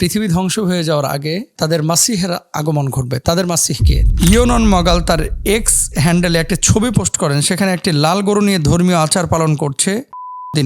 পৃথিবী ধ্বংস হয়ে যাওয়ার আগে তাদের মাসিহের আগমন ঘটবে। তাদের মাসিহকে ইয়নন মগাল তার এক্স হ্যান্ডেলে একটি ছবি পোস্ট করেন, সেখানে একটি লাল গরু নিয়ে ধর্মীয় আচার পালন করছে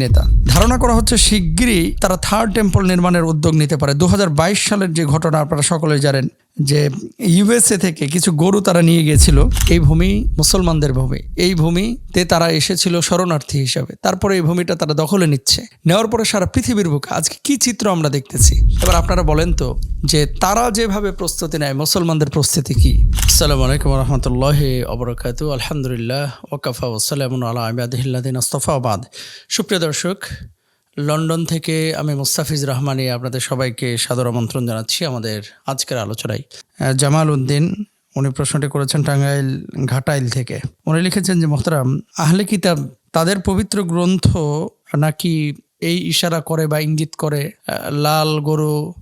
নেতা। ধারণা করা হচ্ছে শিগগিরই তারা থার্ড টেম্পল নির্মাণের উদ্যোগ নিতে পারে। দু হাজার বাইশ সালের যে ঘটনা আপনারা সকলে জানেন যে ইউএসএ থেকে কিছু গরু তারা নিয়ে গিয়েছিল এই ভূমি মুসলমানদের ভূমি। এই ভূমিতে তারা এসেছিল শরণার্থী হিসাবে। তারপরে এই ভূমিটা তারা দখলে নিচ্ছে। নেওয়ার পরে সারা পৃথিবীর বুকে, আজকে কি চিত্র আমরা দেখতেছি? এবার আপনারা বলেন তো, যে তারা যেভাবে প্রস্তুতি নেয়, মুসলমানদের প্রস্তুতি কি? আসসালামু আলাইকুম রহমতুল্লাহ অবরকাতু আলহামদুলিল্লাহ ওকাফা ওসালাম আল্লাহ আবাদিল্লাদিন আস্তফাবাদ সুপ্রিয় দর্শক লন্ডন থেকে আমি মুস্তাফিজ রহমানি আপনাদের সবাইকে সাদর আমন্ত্রণ জানাচ্ছি আমাদের আজকের আলোচনায়। জামাল উদ্দিন, উনি প্রশ্নটি করেছেন টাঙ্গাইল ঘাটাইল থেকে। উনি লিখেছেন যে, মোহতারাম, আহলে কিতাব তাদের পবিত্র গ্রন্থ নাকি এই ইশারা করে বা ইঙ্গিত করে লাল গরু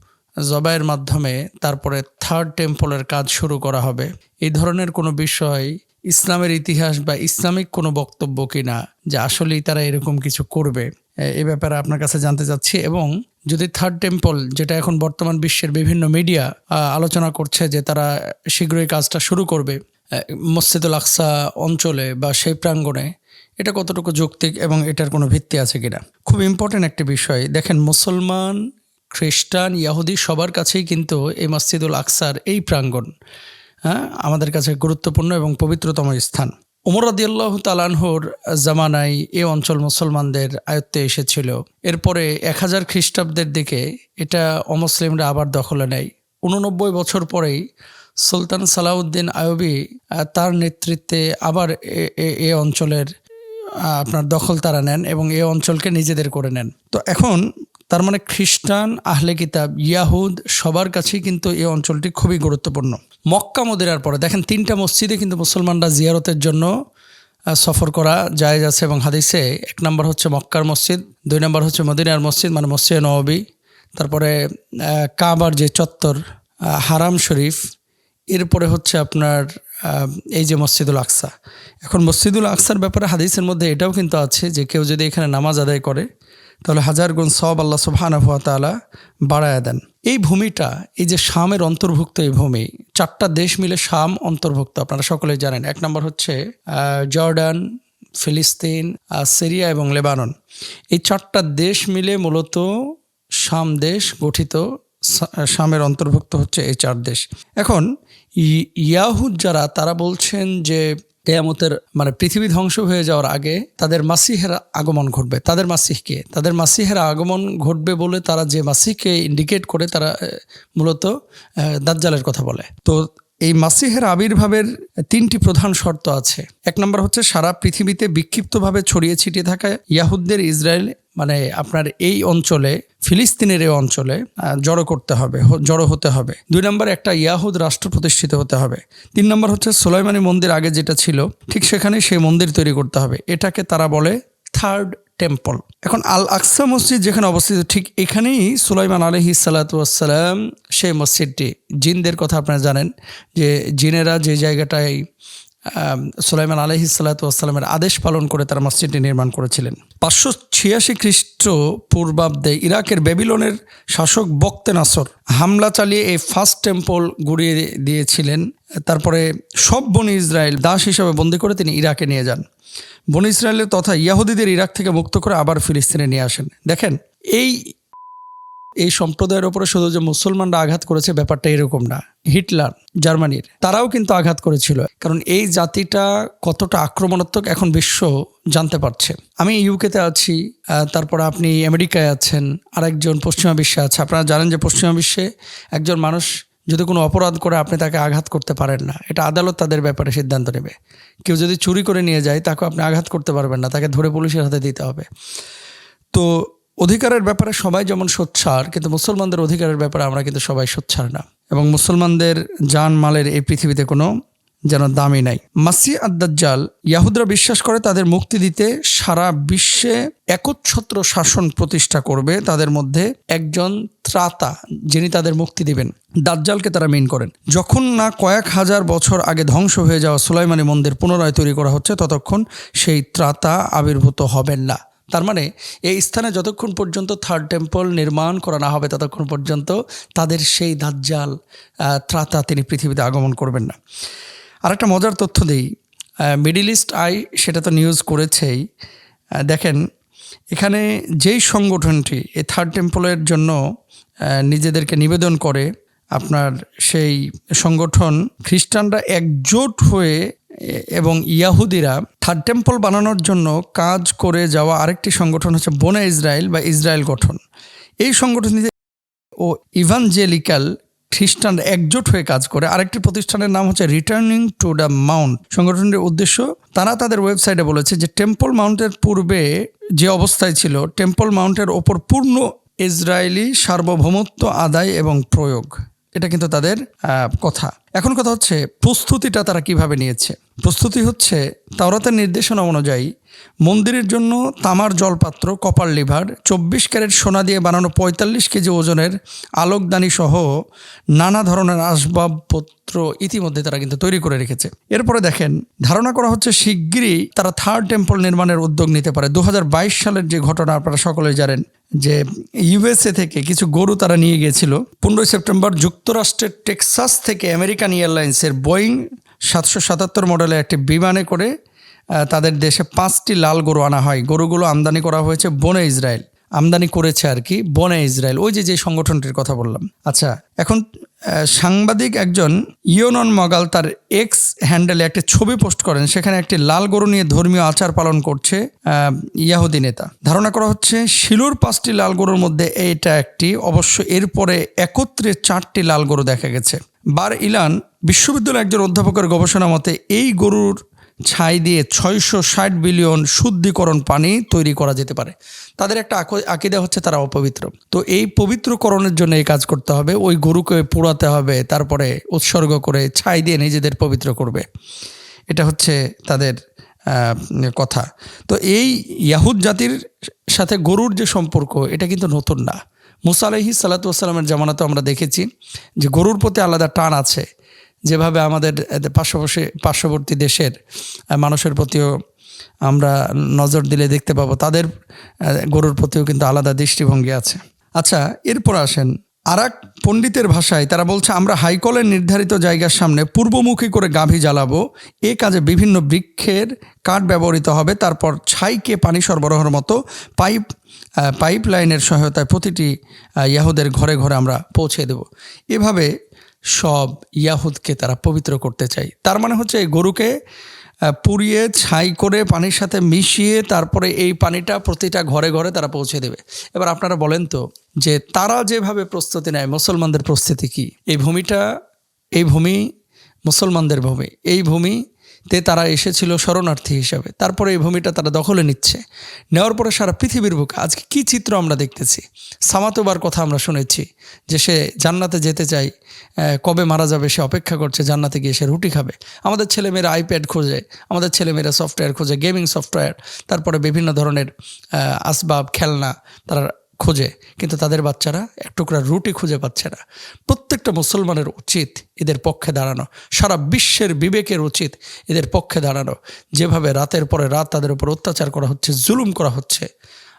জবাইয়ের মাধ্যমে তারপরে থার্ড টেম্পলের কাজ শুরু করা হবে? এই ধরনের কোনো বিষয় ইসলামের ইতিহাস বা ইসলামিক কোনো বক্তব্য কিনা যে আসলেই তারা এরকম কিছু করবে? এ- ব্যাপারে আপনার কাছে জানতে চাচ্ছি এবং যদি থার্ড টেম্পল যেটা এখন বর্তমান বিশ্বের বিভিন্ন মিডিয়া আলোচনা করছে যে তারা শীঘ্রই কাজটা শুরু করবে মসজিদুল আকসা অঞ্চলে বা সেই প্রাঙ্গণে, এটা কতটুকু যৌক্তিক এবং এটার কোনো ভিত্তি আছে কিনা? খুব ইম্পর্টেন্ট একটি বিষয়। দেখেন, মুসলমান, খ্রিস্টান, ইয়াহুদি সবার কাছেই কিন্তু এই মসজিদুল আকসার এই প্রাঙ্গণ হ্যাঁ আমাদের কাছে গুরুত্বপূর্ণ এবং পবিত্রতম স্থান। উমর রাদিয়াল্লাহ তালানহর জামানায় এ অঞ্চল মুসলমানদের আয়ত্তে এসেছিল। এরপরে এক হাজার খ্রিস্টাব্দের দিকে এটা অমুসলিমরা আবার দখলে নেয়। উননব্বই বছর পরেই সুলতান সালাউদ্দিন আয়বি তার নেতৃত্বে আবার এ- অঞ্চলের আপনার দখল তারা নেন এবং এ অঞ্চলকে নিজেদের করে নেন। তো এখন তার মানে খ্রিস্টান, আহলে কিতাব, ইয়াহুদ, সবার কাছেই কিন্তু এই অঞ্চলটি খুবই গুরুত্বপূর্ণ। মক্কা মদিনার পরে, দেখেন তিনটা মসজিদে কিন্তু মুসলমানরা জিয়ারতের জন্য সফর করা জায়েজ আছে এবং হাদিসে এক নম্বর হচ্ছে মক্কার মসজিদ, দুই নম্বর হচ্ছে মদিনার মসজিদ মানে মসজিদ নবী তারপরে কাবার যে চত্বর হারাম শরীফ, এরপরে হচ্ছে আপনার এই যে মসজিদুল আকসা। এখন মসজিদুল আকসার ব্যাপারে হাদিসের মধ্যে এটাও কিন্তু আছে যে কেউ যদি এখানে নামাজ আদায় করে তাহলে হাজার গুণ সব আল্লাহ সুবহানাহু তালা বাড়ায় দেন। এই ভূমিটা, এই যে শামের অন্তর্ভুক্ত এই ভূমি, চারটা দেশ মিলে শাম অন্তর্ভুক্ত, আপনারা সকলে জানেন। এক নম্বর হচ্ছে জর্ডান, ফিলিস্তিন সিরিয়া এবং লেবানন। এই চারটা দেশ মিলে মূলত শাম দেশ গঠিত শামের অন্তর্ভুক্ত হচ্ছে এই চার দেশ। এখন ইয়াহুদ যারা, তারা বলছেন যে কেয়ামতের মানে পৃথিবী ধ্বংস হয়ে যাওয়ার আগে তাদের মাসিহের আগমন ঘটবে। তাদের মাসিহকে, তাদের মাসিহের আগমন ঘটবে বলে তারা যে মাসিহকে ইন্ডিকেট করে তারা মূলত দাজ্জালের কথা বলে। তো এই মাসিহের আবির্ভাবের তিনটি প্রধান শর্ত আছে। এক নম্বর হচ্ছে, সারা পৃথিবীতে বিক্ষিপ্তভাবে ছড়িয়ে ছিটিয়ে থাকা ইয়াহুদদের ইসরায়েল মানে আপনার এই অঞ্চলে, ফিলিস্তিনের এই অঞ্চলে জড়ো করতে হবে জড়ো হতে হবে। দুই নম্বর, একটা ইয়াহুদ রাষ্ট্র প্রতিষ্ঠিত হতে হবে। তিন নম্বর হচ্ছে, সোলাইমানি মন্দির আগে যেটা ছিল, ঠিক সেখানে সেই মন্দির তৈরি করতে হবে। এটাকে তারা বলে থার্ড টেম্পল। এখন আল আকসা মসজিদ যেখানে অবস্থিত, ঠিক এখানেই সুলাইমান আলহি সালাতাম সেই মসজিদটি। জিনদের কথা আপনারা জানেন যে জিনেরা যে জায়গাটায় সুলাইমান আলহি সাল্লাতামের আদেশ পালন করে তারা মসজিদটি নির্মাণ করেছিলেন। পাঁচশো ছিয়াশি খ্রিস্ট পূর্বাব্দে ইরাকের বেবিলনের শাসক বক্তে নাসর হামলা চালিয়ে এই ফার্স্ট টেম্পল গুড়িয়ে দিয়েছিলেন। তারপরে সব বনি ইসরায়েল দাস হিসাবে বন্দি করে তিনি ইরাকে নিয়ে যান। বন ইসরায়েলের তথা ইয়াহুদিদের ইরাক থেকে মুক্ত করে আবার ফিলিস্তিনে নিয়ে আসেন। দেখেন, এই এই সম্প্রদায়ের ওপরে শুধু যে মুসলমানরা আঘাত করেছে ব্যাপারটা এরকম না, হিটলার, জার্মানির, তারাও কিন্তু আঘাত করেছিল। কারণ এই জাতিটা কতটা আক্রমণাত্মক এখন বিশ্ব জানতে পারছে। আমি ইউকেতে আছি তারপর আপনি আমেরিকায় আছেন, আরেকজন পশ্চিমা বিশ্বে আছে। আপনারা জানেন যে পশ্চিমা বিশ্বে একজন মানুষ যদি কোনো অপরাধ করে, আপনি তাকে আঘাত করতে পারেন না। এটা আদালত তাদের ব্যাপারে সিদ্ধান্ত নেবে। কেউ যদি চুরি করে নিয়ে যায়, তাকে আপনি আঘাত করতে পারবেন না, তাকে ধরে পুলিশের হাতে দিতে হবে। তো অধিকারের ব্যাপারে সবাই যেমন সোচ্চার কিন্তু মুসলমানদের অধিকারের ব্যাপারে আমরা কিন্তু সবাই সোচ্চার না। এবং মুসলমানদের জান মালের এই পৃথিবীতে কোনো যেন দামি নাই। মাসি আদাজ্জাল ইয়াহুদরা বিশ্বাস করে তাদের মুক্তি দিতে সারা বিশ্বে একচ্ছত্র শাসন প্রতিষ্ঠা করবে, তাদের মধ্যে একজন ত্রাতা যিনি তাদের মুক্তি দিবেন, দাজ্জালকে তারা মিন করেন। যখন না কয়েক হাজার বছর আগে ধ্বংস হয়ে যাওয়া সুলাইমানি মন্দির পুনরায় তৈরি করা হচ্ছে, ততক্ষণ সেই ত্রাতা আবির্ভূত হবেন না। তার মানে এই স্থানে যতক্ষণ পর্যন্ত থার্ড টেম্পল নির্মাণ করা না হবে, ততক্ষণ পর্যন্ত তাদের সেই দাজ্জাল ত্রাতা তিনি পৃথিবীতে আগমন করবেন না। আর একটা মজার তথ্য দিই মিডিল ইস্ট আই সেটা তো নিউজ করেছেই। দেখেন, এখানে যেই সংগঠনটি এই থার্ড টেম্পলের জন্য নিজেদেরকে নিবেদন করে, আপনার সেই সংগঠন খ্রিস্টানরা একজোট হয়ে এবং ইয়াহুদিরা থার্ড টেম্পল বানানোর জন্য কাজ করে যাওয়া আরেকটি সংগঠন হচ্ছে বনে ইসরায়েল বা ইসরায়েল গঠন। এই সংগঠনটিতে ও ইভানজেলিক্যাল খ্রিস্টান একজোট হয়ে কাজ করে। আরেকটি প্রতিষ্ঠানের নাম হচ্ছে রিটার্নিং টু দ্য মাউন্ট। সংগঠনটির উদ্দেশ্য, তারা তাদের ওয়েবসাইটে বলেছে যে টেম্পল মাউন্টের পূর্বে যে অবস্থায় ছিল, টেম্পল মাউন্টের ওপর পূর্ণ ইসরায়েলি সার্বভৌমত্ব আদায় এবং প্রয়োগ। এটা কিন্তু তাদের কথা। এখন কথা হচ্ছে, প্রস্তুতিটা তারা কীভাবে নিয়েছে? প্রস্তুতি হচ্ছে, তাওরাতের নির্দেশনা অনুযায়ী মন্দিরের জন্য তামার জলপাত্র, কপার লিভার, চব্বিশ ক্যারেট সোনা দিয়ে বানানো পঁয়তাল্লিশ কেজি ওজনের আলোকদানি সহ নানা ধরনের আসবাবপত্র ইতিমধ্যে তারা কিন্তু তৈরি করে রেখেছে। এরপরে দেখেন, ধারণা করা হচ্ছে শিগগিরই তারা থার্ড টেম্পল নির্মাণের উদ্যোগ নিতে পারে। দু হাজার বাইশ সালের যে ঘটনা আপনারা সকলে জানেন যে ইউএসএ থেকে কিছু গরু তারা নিয়ে গিয়েছিল। পনেরোই সেপ্টেম্বর যুক্তরাষ্ট্রের টেক্সাস থেকে আমেরিকান এয়ারলাইন্সের বোয়িং সাতশো সাতাত্তর মডেলের একটি বিমানে করে তাদের দেশে পাঁচটি লাল গরু আনা হয়। গরুগুলো আমদানি করা হয়েছে বনে ইসরায়েল। আমদানি করেছে আর কি বনে ইসরায়েল। ওই যে যে সংগঠনটির কথা বললাম। আচ্ছা এখন সাংবাদিক একজন ইয়োনন মগাল তার এক্স হ্যান্ডেলে একটি ছবি পোস্ট করেন, সেখানে একটি লাল গরু নিয়ে ধর্মীয় আচার পালন করছে ইয়াহুদি নেতা। ধারণা করা হচ্ছে, শিলুর পাঁচটি লাল গরুর মধ্যে এইটা একটি, অবশ্য এরপরে একত্রে চারটি লাল গরু দেখা গেছে। বার ইলান, বিশ্ববিদ্যালয়ের একজন অধ্যাপকের গবেষণা মতে, এই গরুর ছাই দিয়ে ছয়শো ষাট বিলিয়ন শুদ্ধিকরণ পানি তৈরি করা যেতে পারে। তাদের একটা আক- আকিদা হচ্ছে তারা অপবিত্র। তো এই পবিত্রকরণের জন্য এই কাজ করতে হবে, ওই গরুকে পোড়াতে হবে, তারপরে উৎসর্গ করে ছাই দিয়ে নিজেদের পবিত্র করবে। এটা হচ্ছে তাদের কথা। তো এই ইয়াহুদ জাতির সাথে গরুর যে সম্পর্ক, এটা কিন্তু নতুন না। মুসা আলহি সাল্লাতামের জামানাতে আমরা দেখেছি যে গরুর প্রতি আলাদা টান আছে। যেভাবে আমাদের পার্শ্ববর্তী পার্শ্ববর্তী দেশের মানুষের প্রতিও আমরা নজর দিলে দেখতে পাবো, তাদের গরুর প্রতিও কিন্তু আলাদা দৃষ্টিভঙ্গি আছে। আচ্ছা এরপর আসেন। আর পণ্ডিতের ভাষায় তারা বলছে, আমরা হাইকলের নির্ধারিত জায়গার সামনে পূর্বমুখী করে গাভী জ্বালাবো। এ কাজে বিভিন্ন বৃক্ষের কাঠ ব্যবহৃত হবে। তারপর ছাইকে পানি সরবরাহের মতো পাইপ পাইপ লাইনের সহায়তায় প্রতিটি ইয়াহুদের ঘরে ঘরে আমরা পৌঁছে দেব। এভাবে সব ইয়াহুদকে তারা পবিত্র করতে চায়। তার মানে হচ্ছে এই গরুকে পুড়িয়ে, ছাই করে, পানির সাথে মিশিয়ে, তারপরে এই পানিটা প্রতিটা ঘরে ঘরে তারা পৌঁছে দেবে। এবার আপনারা বলেন তো যে তারা যেভাবে প্রস্তুতি নেয়, মুসলমানদের প্রস্তুতি কি? এই ভূমিটা, এই ভূমি মুসলমানদের ভূমি, এই ভূমিতে তারা এসেছিল শরণার্থী হিসাবে। তারপরে এই ভূমিটা তারা দখলে নিচ্ছে। নেওয়ার পরে সারা পৃথিবীর বুকে, আজকে কি চিত্র আমরা দেখতেছি? সামাতোবার কথা আমরা শুনেছি যে সে জান্নাতে যেতে চাই কবে মারা যাবে সে অপেক্ষা করছে, জান্নাতে গিয়ে সে রুটি খাবে। আমাদের ছেলেমেয়েরা আইপ্যাড খোঁজে, আমাদের ছেলেমেয়েরা সফটওয়্যার খোঁজে গেমিং সফটওয়্যার তারপরে বিভিন্ন ধরনের আসবাব, খেলনা, তারা খোঁজে, কিন্তু তাদের বাচ্চারা এক টুকরা রুটি খুঁজে পাচ্ছে না। প্রত্যেকটা মুসলমানের উচিত এদের পক্ষে দাঁড়ানো। সারা বিশ্বের বিবেকের উচিত এদের পক্ষে দাঁড়ানো। যেভাবে রাতের পরে রাত তাদের উপর অত্যাচার করা হচ্ছে, জুলুম করা হচ্ছে।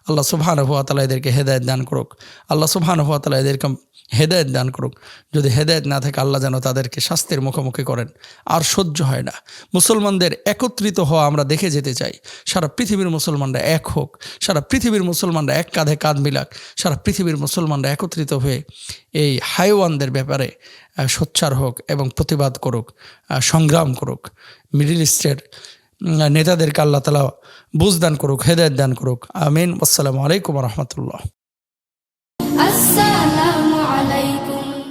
আল্লাহ সুবহান হুয়া তালা এদেরকে হেদায়ত দান করুক। আল্লাহ সুবহান হুয়া তালা এদেরকে হেদায়ত দান করুক। যদি হেদায়ত না থাকে, আল্লাহ যেন তাদেরকে শাস্তির মুখোমুখি করেন। আর সহ্য হয় না। মুসলমানদের একত্রিত হওয়া আমরা দেখে যেতে চাই। সারা পৃথিবীর মুসলমানরা এক হোক। সারা পৃথিবীর মুসলমানরা এক কাঁধে কাঁধ মিলাক। সারা পৃথিবীর মুসলমানরা একত্রিত হয়ে এই হাইওয়ানদের ব্যাপারে সোচ্চার হোক এবং প্রতিবাদ করুক সংগ্রাম করুক। মিডিল ইস্টের নেতাদেরকে আল্লাহ তালা বুঝ দান করুক হেদায়ত দান করুক। আমিন। আসসালামু আলাইকুম রহমতুল্লাহ।